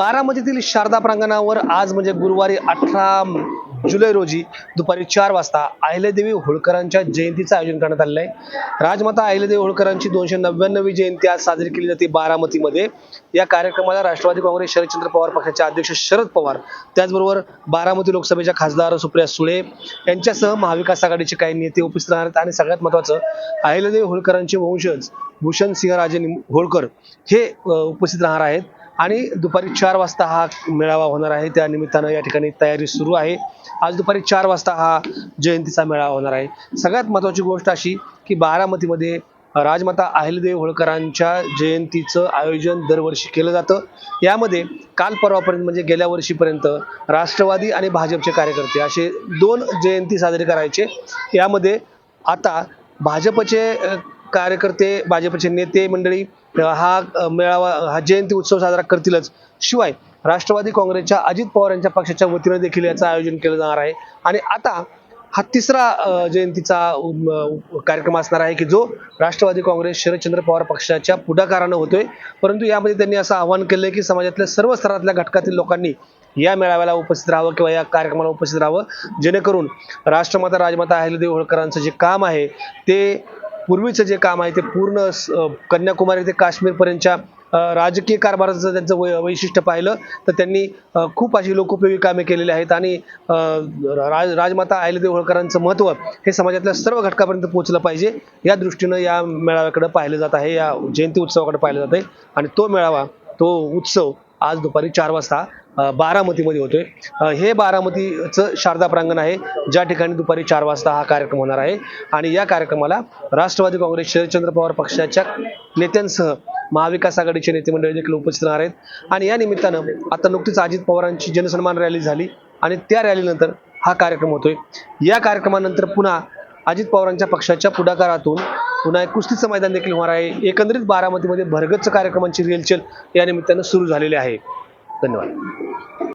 बारामतीतील शारदा प्रांगणावर आज म्हणजे गुरुवारी अठरा जुलै रोजी दुपारी चार वाजता अहिल्यादेवी होळकरांच्या जयंतीचं आयोजन करण्यात आलेलं आहे. राजमाता अहिल्यादेवी होळकरांची दोनशे नव्याण्णवी जयंती आज साजरी केली जाते बारामतीमध्ये. या कार्यक्रमाला राष्ट्रवादी काँग्रेस शरदचंद्र पवार पक्षाचे अध्यक्ष शरद पवार त्याचबरोबर बारामती लोकसभेच्या खासदार सुप्रिया सुळे यांच्यासह महाविकास आघाडीचे काही नेते उपस्थित राहणार आहेत. आणि सगळ्यात महत्त्वाचं अहिल्यादेवी होळकरांचे वंशज भूषण सिंहराजे राजे होळकर हे उपस्थित राहणार आहेत. आणि दुपारी चार वाजता हा मेळावा होणार आहे. त्या निमित्तानं या ठिकाणी तयारी सुरू आहे. आज दुपारी चार वाजता हा जयंतीचा मेळावा होणार आहे. सगळ्यात महत्त्वाची गोष्ट अशी की बारामतीमध्ये राजमाता अहिलदेव होळकरांच्या जयंतीचं आयोजन दरवर्षी केलं जातं. यामध्ये काल परवापर्यंत म्हणजे गेल्या वर्षीपर्यंत राष्ट्रवादी आणि भाजपचे कार्यकर्ते असे दोन जयंती साजरे करायचे. यामध्ये आता भाजपचे कार्यकर्ते भाजपचे नेते मंडळी हा मेळावा हा जयंती उत्सव साजरा करतीलच. शिवाय राष्ट्रवादी काँग्रेसच्या अजित पवार यांच्या पक्षाच्या वतीनं देखील याचं आयोजन केलं जाणार आहे. आणि आता हा तिसरा जयंतीचा कार्यक्रम असणार आहे की जो राष्ट्रवादी काँग्रेस शरदचंद्र पवार पक्षाच्या पुढाकारानं होतोय. परंतु यामध्ये त्यांनी असं आवाहन केलंय की समाजातल्या सर्व स्तरातल्या घटकातील लोकांनी या मेळाव्याला उपस्थित राहावं किंवा या कार्यक्रमाला उपस्थित राहावं. जेणेकरून राष्ट्रमाता राजमाता अहिल्यादेवी होळकरांचं जे काम आहे ते पूर्वीचं जे काम आहे ते पूर्ण स- कन्याकुमारी ते काश्मीरपर्यंतच्या राजकीय कारभाराचं त्यांचं वै वैशिष्ट्य पाहिलं तर त्यांनी खूप अशी लोकोपयोगी कामे केलेली आहेत आणि राज राजमाता अहिल्यादेवी होळकरांचं महत्त्व हे समाजातल्या सर्व घटकापर्यंत पोहोचलं पाहिजे या दृष्टीनं या मेळाव्याकडे पाहिलं जात आहे या जयंती उत्सवाकडे पाहिलं जात आहे. आणि तो मेळावा तो उत्सव आज दुपारी चार वाजता बारामतीमध्ये होतोय. हे बारामतीचं शारदा प्रांगण आहे. ज्या ठिकाणी दुपारी चार वाजता हा कार्यक्रम होणार आहे. आणि या कार्यक्रमाला राष्ट्रवादी काँग्रेस शरदचंद्र पवार पक्षाच्या नेत्यांसह महाविकास आघाडीचे नेते मंडळी देखील उपस्थित राहणार आहेत. आणि या निमित्तानं आता नुकतीच अजित पवारांची जनसन्मान रॅली झाली. आणि त्या रॅलीनंतर हा कार्यक्रम होतोय. या कार्यक्रमानंतर पुन्हा अजित पवारांच्या पक्षाच्या पुढाकारातून पुन्हा एक कुस्तीचं मैदान देखील होणार आहे. एकंदरीत बारामतीमध्ये भरगच्च कार्यक्रमांची रेलचेल या निमित्तानं सुरू झालेली आहे. धन्यवाद.